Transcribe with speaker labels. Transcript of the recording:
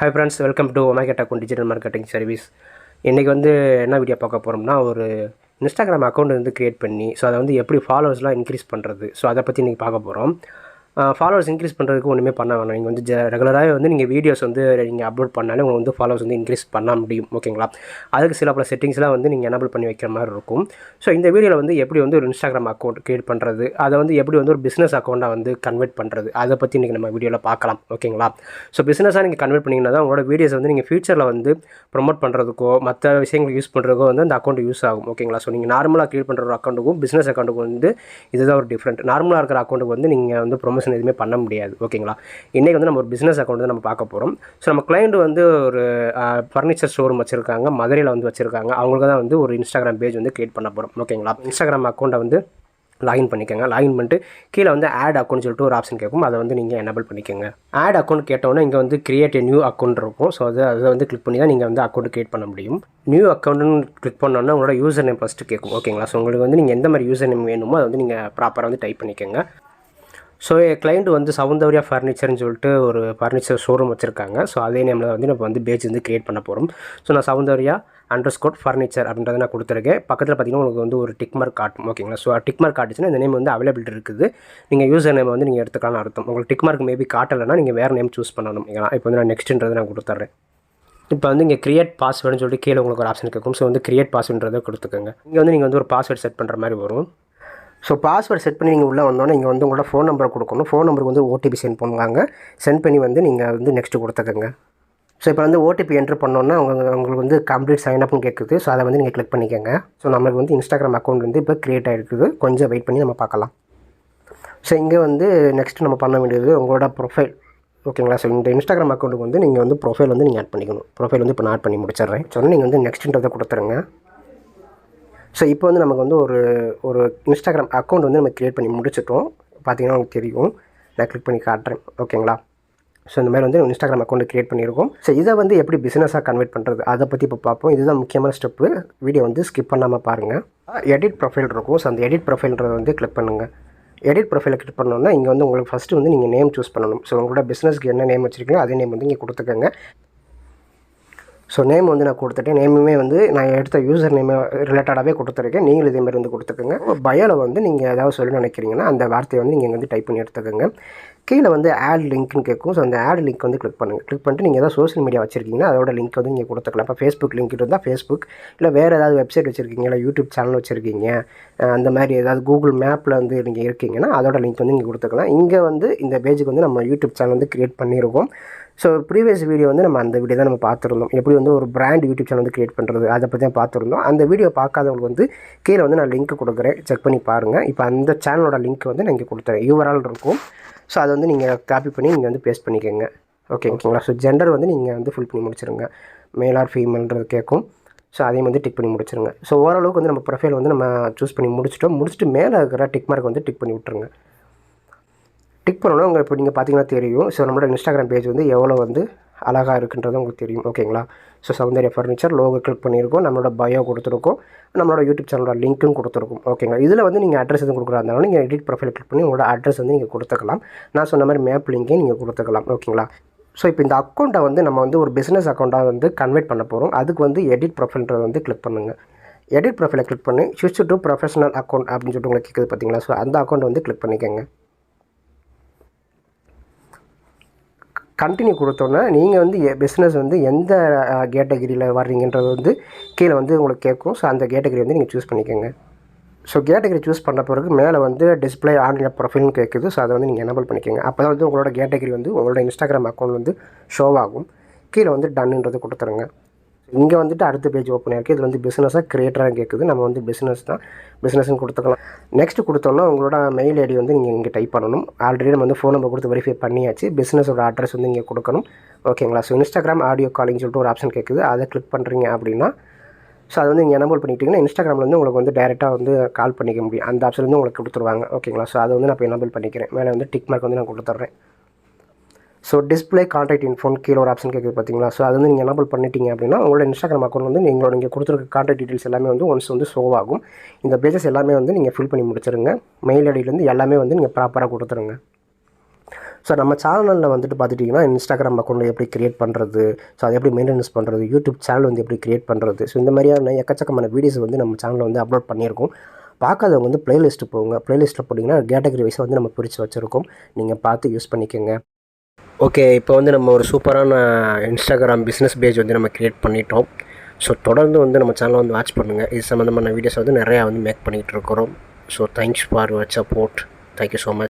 Speaker 1: Hi friends welcome to Omegate account digital marketing service இன்றைக்கி வந்து என்ன வீடியோ பார்க்க போகிறோம்னா ஒரு இன்ஸ்டாகிராம் அக்கௌண்ட் வந்து க்ரியேட் பண்ணி ஸோ அதை வந்து எப்படி ஃபாலோவர்ஸ்லாம் இன்க்ரீஸ் பண்ணுறது ஸோ அதை பற்றி இன்றைக்கி பார்க்க போகிறோம் ஃபாலோவர்ஸ் இன்க்ரீஸ் பண்ணுறதுக்கு ஒன்றுமே பண்ண வேணாம். நீங்கள் வந்து ஜ ரெகுலராகவே வந்து நீங்கள் வீடியோஸ் வந்து நீங்கள் அப்லோட் பண்ணாலே உங்களுக்கு வந்து ஃபாலோவர்ஸ் வந்து இன்க்ரீஸ் பண்ண முடியும். ஓகேங்களா அதுக்கு சில பல செட்டிங்ஸ்லாம் வந்து நீங்கள் எனபிள் பண்ணி வைக்கிற மாதிரி இருக்கும். ஸோ இந்த வீடியோவில் வந்து எப்படி வந்து ஒரு இன்ஸ்டாகிராம் அக்கௌண்ட் க்ரியேட் பண்ணுறது அதை வந்து எப்படி வந்து ஒரு பிஸ்னஸ் அக்கௌண்ட்டாக வந்து கன்வெர்ட் பண்ணுறது அதை பற்றி இன்றைக்கி நம்ம வீடியோவில் பார்க்கலாம். ஓகேங்களா ஸோ பிஸ்னஸாக நீங்கள் கன்வெர்ட் பண்ணிங்கன்னா தான் உங்களோட வீடியோஸ் வந்து நீங்கள் ஃபியூச்சரில் வந்து ப்ரொமோட் பண்ணுறதுக்கோ மற்ற விஷயங்கள் யூஸ் பண்ணுறதுக்கோ வந்து அந்த அக்கௌண்ட் யூஸ் ஆகும். ஓகேங்களா ஸோ நீங்கள் நார்மலாக க்ரியேட் பண்ணுற ஒரு அக்கௌண்ட்டுக்கும் பிஸ்னஸ் அக்கௌண்ட்டுக்கும் வந்து இதுதான் ஒரு டிஃப்ரெண்ட் நார்மலாக இருக்கிற அக்கௌண்ட்டுக்கு வந்து நீங்கள் வந்து ப்ரொமோஷன் எதுவுமே பண்ண முடியாது. ஓகேங்களா? இன்றைக்கி வந்து நம்ம ஒரு பிஸ்னஸ் அக்கௌண்ட் வந்து நம்ம பார்க்க போகிறோம் ஸோ நம்ம கிளைண்ட் வந்து ஒரு ஃபர்னிச்சர் ஷோரூம் வச்சுருக்காங்க. மதுரையில் வந்து வச்சுருக்காங்க. அவங்களுக்கு தான் வந்து ஒரு இன்ஸ்டாகிராம் பேஜ் வந்து க்ரியேட் பண்ண போகிறோம் ஓகேங்களா? இன்ஸ்டாகிராம் அக்கௌண்ட்டை வந்து லாகின் பண்ணிக்கோங்க. லாகின் பண்ணிட்டு கீழே வந்து ஆட் அக்கௌண்ட் சொல்லிட்டு ஒரு ஆப்ஷன் கேட்கும். அதை வந்து நீங்கள் எனபிள் பண்ணிக்கோங்க. ஆட் அக்கௌண்ட் கேட்டோன்னே இங்கே வந்து கிரியேட் நியூ அக்கௌண்ட் இருக்கும். ஸோ அது அதை வந்து கிளிக் பண்ணி தான் நீங்கள் வந்து அக்கௌண்ட் கிரியேட் பண்ண முடியும். நியூ அக்கௌண்ட்னு கிளிக் பண்ணோன்னா உங்களோட யூசர் நேம் ஃபஸ்ட்டு கேட்கும். ஓகேங்களா? ஸோ உங்களுக்கு வந்து நீங்கள் எந்த மாதிரி யூசர் நேம் வேணுமோ அதை வந்து நீங்கள் ப்ராப்பராக வந்து டைப் பண்ணிக்கோங்க. ஸோ என் கிளைண்ட் வந்து சவுந்தர்யா ஃபர்னிச்சர்னு சொல்லிட்டு ஒரு ஃபர்னிச்சர் ஷோரூம் வச்சுருக்காங்க. ஸோ அதே நேமில் வந்து நம்ம வந்து பேஜ் வந்து க்ரியேட் பண்ண போகிறோம் ஸோ நான் சவுந்தவரியா அண்டர் ஸ்கோட் ஃபர்னிச்சர் அப்படின்றத நான் கொடுத்துருக்கேன். பக்கத்தில் பார்த்தீங்கன்னா உங்களுக்கு வந்து ஒரு டிக் மார்க் காட்டும் ஓகேங்களா ஸோ டிக் மார்க் காட்டுச்சுன்னா இந்த நேம் வந்து அவைலபிள் இருக்குது. நீங்கள் யூசர் நேம் வந்து நீங்கள் எடுத்துக்கலாம்னு அர்த்தம். உங்களுக்கு டிக் மார்க் மேபி காட்டலைன்னா நீங்கள் வேறு நேம் சூஸ் பண்ணணும் ஓகேங்களா இப்போ வந்து நான் நெக்ஸ்ட்ன்றதை நான் கொடுத்துட்றேன் இப்போ வந்து இங்கே கிரியேட் பாஸ்வேர்டுன்னு சொல்லிட்டு கீழே உங்களுக்கு ஒரு ஆப்ஷன் கேட்கும் ஸோ வந்து கிரியேட் பாஸ்வேர்டுன்றதை கொடுத்துக்கோங்க. இங்கே வந்து நீங்கள் வந்து ஒரு பாஸ்வேர்டு செட் பண்ணுற மாதிரி வரும். ஸோ பாஸ்வேர்ட் செட் பண்ணி நீங்கள் உள்ளே வந்தோன்னே இங்கே வந்து உங்களோட ஃபோன் நம்பரை கொடுக்கணும். ஃபோன் நம்பருக்கு வந்து ஓடிபி சென்ட் பண்ணுவாங்க. சென்ட் பண்ணி வந்து நீங்கள் வந்து நெக்ஸ்ட்டு கொடுத்துக்கோங்க. ஸோ இப்போ வந்து ஓடிபி என்ட்ரு பண்ணோன்னா அவங்க உங்களுக்கு வந்து கம்ப்ளீட் சைன் அப்னு கேட்குது ஸோ அதை வந்து நீங்கள் கிளிக் பண்ணிக்கோங்க. ஸோ நம்மளுக்கு வந்து இன்ஸ்டாகிராம் அக்கௌண்ட் வந்து இப்போ க்ரியேட் ஆகிருக்குது கொஞ்சம் வெயிட் பண்ணி நம்ம பார்க்கலாம். ஸோ இங்கே வந்து நெக்ஸ்ட் நம்ம பண்ண வேண்டியது உங்களோட ப்ரொஃபைல் ஓகேங்களா ஸோ இந்த இன்ஸ்டாகிராம் அக்கௌண்ட்டுக்கு வந்து நீங்கள் வந்து ப்ரொஃபைல் வந்து நீங்கள் ஆட் பண்ணிக்கணும். ப்ரொஃபைல் வந்து இப்போ நான் ஆட் பண்ணி முடிச்சிடுறேன். சொன்னால் நீங்கள் வந்து நெக்ஸ்ட்டுன்றதை கொடுத்துருங்க. ஸோ இப்போ வந்து நமக்கு வந்து ஒரு ஒரு இன்ஸ்டாகிராம் அக்கௌண்ட் வந்து நம்ம க்ரியேட் பண்ணி முடிச்சிட்டோம். பார்த்தீங்கன்னா உங்களுக்கு தெரியும். நான் கிளிக் பண்ணி காட்டுறேன். ஓகேங்களா? ஸோ இந்த மாதிரி வந்து இன்ஸ்டாகிராம் அக்கௌண்ட் க்ரியேட் பண்ணியிருக்கோம். ஸோ இதை வந்து எப்படி பிஸ்னஸாக கன்வெர்ட் பண்ணுறது அதை பற்றி இப்போ பார்ப்போம். இதுதான் முக்கியமான ஸ்டெப்பு வீடியோ வந்து ஸ்கிப் பண்ணாமல் பாருங்கள் எடிட் ப்ரொஃபைல் இருக்கும். ஸோ அந்த எடிட் ப்ரொஃபைல்ன்றதை வந்து கிளிக் பண்ணுங்கள் எடிட் ப்ரொஃபைலை கிளிக் பண்ணோன்னா இங்கே வந்து உங்களுக்கு ஃபஸ்ட்டு வந்து நீங்கள் நேம் சூஸ் பண்ணணும். ஸோ உங்களோட பிஸ்னஸ்க்கு என்ன நேம் வச்சுருக்கீங்களோ அதே நேம் வந்து இங்கே கொடுத்துக்கோங்க. ஸோ நேம் வந்து நான் கொடுத்துட்டேன். நேமுமே வந்து நான் எடுத்த யூசர் நேமை ரிலேட்டடாகவே கொடுத்துருக்கேன். நீங்களும் இதேமாதிரி வந்து கொடுத்துக்கோங்க. பயோவில் வந்து நீங்கள் ஏதாவது சொல்லி நினைக்கிறீங்கன்னா அந்த வார்த்தையை வந்து நீங்கள் வந்து டைப் பண்ணி எடுத்துக்கோங்க. கீழே வந்து ஆட் லிங்க்னு கேட்கும். ஸோ அந்த ஆட் லிங்க் வந்து கிளிக் பண்ணுங்கள் கிளிக் பண்ணிட்டு நீங்கள் ஏதாவது சோஷியல் மீடியா வச்சிருக்கீங்கன்னா அதோட லிங்க் வந்து நீங்கள் கொடுத்துக்கலாம். இப்போ ஃபேஸ்புக் லிங்க் இருந்தால் ஃபேஸ்புக் இல்லை வேறு ஏதாவது வெப்சைட் வச்சுருக்கீங்க இல்லை யூடியூப் சேனல் வச்சுருக்கீங்க அந்த மாதிரி ஏதாவது கூகுள் மேப்பில் வந்து நீங்கள் இருக்கீங்கன்னா அதோட லிங்க் வந்து நீங்கள் கொடுத்துக்கலாம். இங்கே வந்து இந்த பேஜுக்கு வந்து நம்ம யூடியூப் சேனல் வந்து க்ரியேட் பண்ணியிருக்கோம் ஸோ ப்ரீவியஸ் வீடியோ வந்து நம்ம அந்த வீடியோ தான் நம்ம பார்த்துருந்தோம். எப்படி வந்து ஒரு பிராண்ட் யூடியூப் சேனல் வந்து க்ரியேட் பண்ணுறது அதை பற்றி தான் பார்த்துருந்தோம். அந்த வீடியோ பார்க்காதவங்களுக்கு வந்து கீழே வந்து நான் லிங்க் கொடுக்குறேன். செக் பண்ணி பாருங்கள் இப்போ அந்த சேனலோட லிங்க் வந்து நான் இங்கே கொடுத்துறேன். யூவரால் இருக்கும். ஸோ அதை வந்து நீங்கள் காப்பி பண்ணி நீங்கள் வந்து பேஸ்ட் பண்ணிக்கோங்க. ஓகே ஓகேங்களா? ஸோ ஜெண்டர் வந்து நீங்கள் வந்து ஃபில் பண்ணி முடிச்சிருங்க. மேல் ஆர் ஃபீமேல்ன்றது கேட்கும் ஸோ அதையும் வந்து டிக் பண்ணி முடிச்சிருங்க. ஸோ ஓரளவுக்கு வந்து நம்ம ப்ரொஃபைல் வந்து நம்ம சூஸ் பண்ணி முடிச்சிட்டோம். முடிச்சுட்டு மேலே இருக்கிற டிக் மார்க் வந்து டிக் பண்ணி விட்ருங்க டிக் பண்ணணும் உங்கள் இப்போ நீங்கள் பார்த்தீங்கன்னா தெரியும். ஸோ நம்மளோட இன்ஸ்டாகிராம் பேஜ் வந்து எவ்வளோ வந்து அழகாக இருக்குன்றது உங்களுக்கு தெரியும். ஓகேங்களா? So Soundarya furniture logo click பண்ணியிருக்கோம். நம்மளோட பயோ கொடுத்துருக்கோம். நம்மளோட யூடியூப் சேனலோட லிங்க்கும் கொடுத்துருக்கோம். ஓகேங்களா? இதில் வந்து நீங்கள் அட்ரஸ் எதுவும் கொடுக்குறாருந்தாலும் நீங்கள் எடிட் ப்ரொஃபைல் கிளிக் பண்ணி உங்களோட அட்ரஸ் வந்து நீங்கள் கொடுத்துக்கலாம். நான் சொன்ன மாதிரி மேப் லிங்கையும் நீங்கள் கொடுத்துக்கலாம். ஓகேங்களா? ஸோ இப்போ இந்த அக்கௌண்ட்டை வந்து நம்ம வந்து ஒரு பிஸ்னஸ் அக்கௌண்ட்டாக வந்து கன்வெர்ட் பண்ண போகிறோம் அதுக்கு வந்து எடிட் ப்ரொஃபைல்ன்றது வந்து கிளிக் பண்ணுங்கள் எடிட் ப்ரொஃபைலை கிளிக் பண்ணி ஸ்விட்ச் டு ப்ரொஃபஷனல் அக்கௌண்ட் அப்படின்னு சொல்லிட்டு உங்களுக்கு கேட்குது பார்த்தீங்களா ஸோ அந்த அக்கௌண்ட் வந்து கிளிக் பண்ணிக்கோங்க. கண்டினியூ கொடுத்தோன்னே நீங்கள் வந்து பிஸ்னஸ் வந்து எந்த கேட்டகிரியில் வர்றீங்கன்றது வந்து கீழே வந்து உங்களுக்கு கேட்கும். ஸோ அந்த கேட்டகிரி வந்து நீங்கள் சூஸ் பண்ணிக்கோங்க. ஸோ கேட்டகரி சூஸ் பண்ண பிறகு மேலே வந்து டிஸ்பிளே ஆன்லைன் ப்ரொஃபைல்னு கேட்குது ஸோ அதை வந்து நீங்கள் எனபிள் பண்ணிக்கோங்க. அப்போ தான் வந்து உங்களோட கேட்டகரி வந்து உங்களோட இன்ஸ்டாகிராம் அக்கௌண்ட் வந்து ஷோ ஆகும். கீழே வந்து டன்னுன்றது கொடுத்துருங்க. இங்கே வந்துட்டு அடுத்த பேஜ் ஓப்பன் ஆகிருக்கு இது வந்து பிஸ்னஸாக க்ரியேட்டராக கேட்குது நம்ம வந்து பிஸ்னஸ் தான். பிஸ்னஸ்னு கொடுத்துக்கலாம். நெக்ஸ்ட் கொடுத்தோன்னா உங்களோட மெயில் ஐடி வந்து நீங்கள் இங்கே டைப் பண்ணணும். ஆல்ரெடி நம்ம வந்து ஃபோன் நம்பர் கொடுத்து வெரிஃபை பண்ணியாச்சு. பிஸ்னஸோட அட்ரஸ் வந்து இங்கே கொடுக்கணும். ஓகேங்களா ஸோ இன்ஸ்டாகிராம் ஆடியோ காலிங் சொல்லிட்டு ஒரு ஆப்ஷன் கேட்குது அதை கிளிக் பண்ணுறீங்க அப்படின்னா ஸோ அது வந்து நீங்கள் எனபிள் பண்ணிட்டீங்கன்னா இன்ஸ்டாகிராமில் வந்து உங்களுக்கு வந்து டேரெக்டாக வந்து கால் பண்ணிக்க முடியும். அந்த ஆப்ஷன் வந்து உங்களுக்கு கொடுத்துருவாங்க. ஓகேங்களா ஸோ அதை வந்து நான் இப்போ எனபிள் பண்ணிக்கிறேன். மேலே வந்து டிக் மார்க் வந்து நான் கொடுத்துட்றேன் ஸோ டிஸ்பிளே கான்டாக்ட் இன்ஃபோன் கீழே ஒரு ஆப்ஷன் கேட்குது பார்த்தீங்களா ஸோ அது வந்து நீங்கள் எனபிள் பண்ணிட்டீங்க அப்படின்னா உங்களோட இன்ஸ்டாகிராம் அக்கௌண்ட் வந்து நீங்களோட நீங்கள் கொடுத்துருக்க கான்டாக்ட் டீட்டெயில்ஸ் எல்லாமே வந்து ஒன்ஸ் வந்து ஷோ ஆகும். இந்த பேஜஸ் எல்லாமே வந்து நீங்கள் ஃபில் பண்ணி முடிச்சிருங்க. மெயில் ஐடியிலேருந்து எல்லாமே வந்து நீங்கள் ப்ராப்பராக கொடுத்துருங்க. ஸோ நம்ம சேனலில் வந்துட்டு பார்த்துட்டிங்கன்னா இன்ஸ்டாகிராம் அக்கௌண்ட் எப்படி க்ரியேட் பண்ணுறது ஸோ அதை எப்படி மெயின்டெனன்ஸ் பண்ணுறது யூடியூப் சேனல் வந்து எப்படி க்ரியேட் பண்ணுறது ஸோ இந்த மாதிரியான எக்கச்சக்கமான வீடியோஸ் வந்து நம்ம சேனலில் வந்து அப்லோட் பண்ணியிருக்கோம். பார்க்காதவங்க வந்து ப்ளேலிஸ்ட்டு போங்க. ப்ளேலிஸ்ட்டில் போட்டிங்கன்னா கேட்டகரி வைஸாக வந்து நம்ம பிரித்து வச்சுருக்கோம். நீங்கள் பார்த்து யூஸ் பண்ணிக்கோங்க. ஓகே இப்போ வந்து நம்ம ஒரு சூப்பரான இன்ஸ்டாகிராம் பிஸ்னஸ் பேஜ் வந்து நம்ம க்ரியேட் பண்ணிட்டோம். ஸோ தொடர்ந்து வந்து நம்ம சேனலை வந்து வாட்ச் பண்ணுங்கள் இது சம்மந்தமான வீடியோஸ் வந்து நிறையா வந்து மேக் பண்ணிகிட்டு இருக்கிறோம். So thanks for your support thank you so much